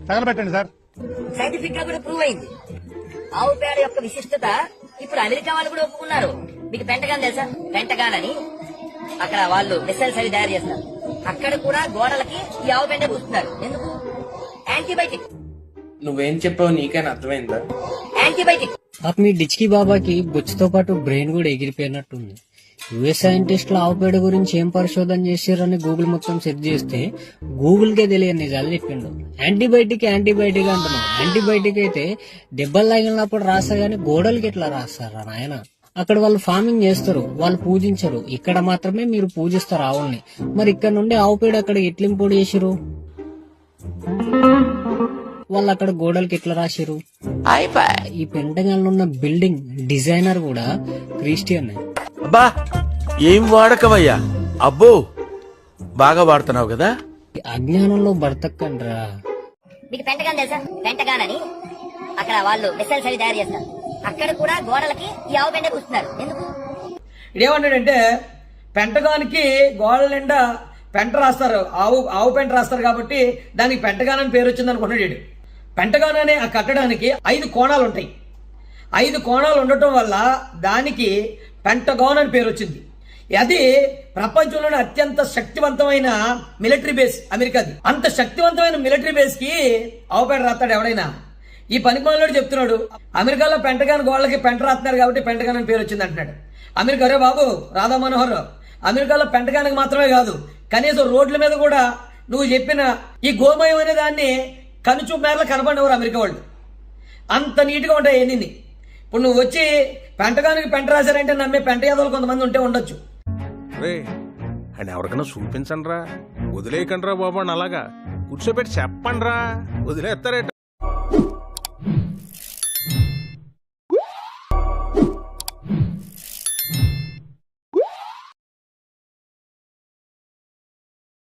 తగలబెట్టండి sir. సైంటిఫిక్గా కూడా prove అయింది. ఆవు పేడ యొక్క విశిష్టత ఇప్పుడు అమెరికా వాళ్ళు కూడా ఒప్పుకున్నారు. మీకు పెంటగాన్ తెలుసా? పెంటగాన్ అని. అక్కడ వాళ్ళు మిసైల్స్ అవి తయారు చేస్తారు. అక్కడ కూడా గోడలకి ఈ ఆవు పెంట పూస్తున్నారు. ఎందుకు? యాంటీబయాటిక్ నువ్వేం చెప్పావు నీకైనా అర్థమైందా? యాంటీబయాటిక్ ఈ డిచ్కి బాబాకి బొచ్చుతో పాటు బ్రెయిన్ కూడా ఎగిరిపోయినట్టుంది. యుఎస్ సైంటిస్టులు ఆవు పేడ గురించి ఏం పరిశోధన చేశారని గూగుల్ మొత్తం సెర్చ్ చేస్తే గూగుల్ కే తెలియని నిజాలు చెప్పిండు. యాంటీబయాటిక్ యాంటీబయాటిక్ అంటున్నాం. యాంటీబయాటిక్ అయితే దెబ్బలు తగిలినప్పుడు రాస్తా గానీ గోడలకి ఎట్లా రాస్తారా నాయన? అక్కడ వాళ్ళు ఫార్మింగ్ చేస్తారు వాళ్ళు పూజించరు. ఇక్కడ మాత్రమే మీరు పూజిస్తారు ఆవుల్ని. మరి ఇక్కడ నుండి ఆవు పేడ అక్కడ ఎట్లా ఇంపోర్ట్ చేసిరు వాళ్ళు అక్కడ గోడలకి ఎట్లా రాసిరు ఈ పెంటగాన్ ఉన్న బిల్డింగ్ డిజైనర్ కూడా క్రిస్టియన్. అబ్బా ఏం వాడకవయ్యా అబ్బో బాగా వాడుతున్నావు కదా? అజ్ఞానంలో బ్రతకండ్రా మీకు పెంటగాన్ తెలుసా? పెంటగాన్ అని. అక్కడ వాళ్ళు మిసైల్స్ అవి తయారు చేస్తారు. అక్కడ కూడా గోడలకి ఈ ఆవు పెంట పూస్తున్నారు ఎందుకు? ఇదేమన్నాడంటే పెంటగానికి గోడల నిండా పెంట రాస్తారు. ఆవు ఆవు పెంట రాస్తారు కాబట్టి దానికి పెంటగాన్ అని పేరు వచ్చింది అనుకున్నాడు. పెంటగాన్ అనే ఆ కట్టడానికి ఐదు కోణాలు ఉంటాయి ఐదు కోణాలు ఉండటం వల్ల దానికి పెంటగాన్ అని పేరు వచ్చింది. అది ప్రపంచంలోనే అత్యంత శక్తివంతమైన మిలిటరీ బేస్ అమెరికాది. అంత శక్తివంతమైన మిలిటరీ బేస్కి ఆవుపేట రాస్తాడు ఎవడైనా. ఈ పనికి మనలోడు చెప్తున్నాడు అమెరికాలో పెంటగాన్ గోళ్ళకి పెంట రాస్తున్నారు కాబట్టి పెంటగాన్ అని పేరు వచ్చింది అంటున్నాడు. అమెరికా అరే బాబు రాధా మనోహర్ అమెరికాలో పెంటగానికి మాత్రమే కాదు కనీసం రోడ్ల మీద కూడా నువ్వు చెప్పిన ఈ గోమయం అనే దాన్ని కనుచూపు మేరలో కనపడినవారు అమెరికా వాళ్ళు. అంత నీట్గా ఉంటాయి ఎన్ని ఇప్పుడు నువ్వు వచ్చి పెంటగానికి పెంట రాశారంటే నమ్మే పెంట యాదవులు కొంతమంది ఉంటే ఉండొచ్చు. రే అని ఎవరికైనా చూపించండి రా వదిలేయకండి రా బాబు అని అలాగా. కూర్చోబెట్టి చెప్పండి రా వదిలేస్తారే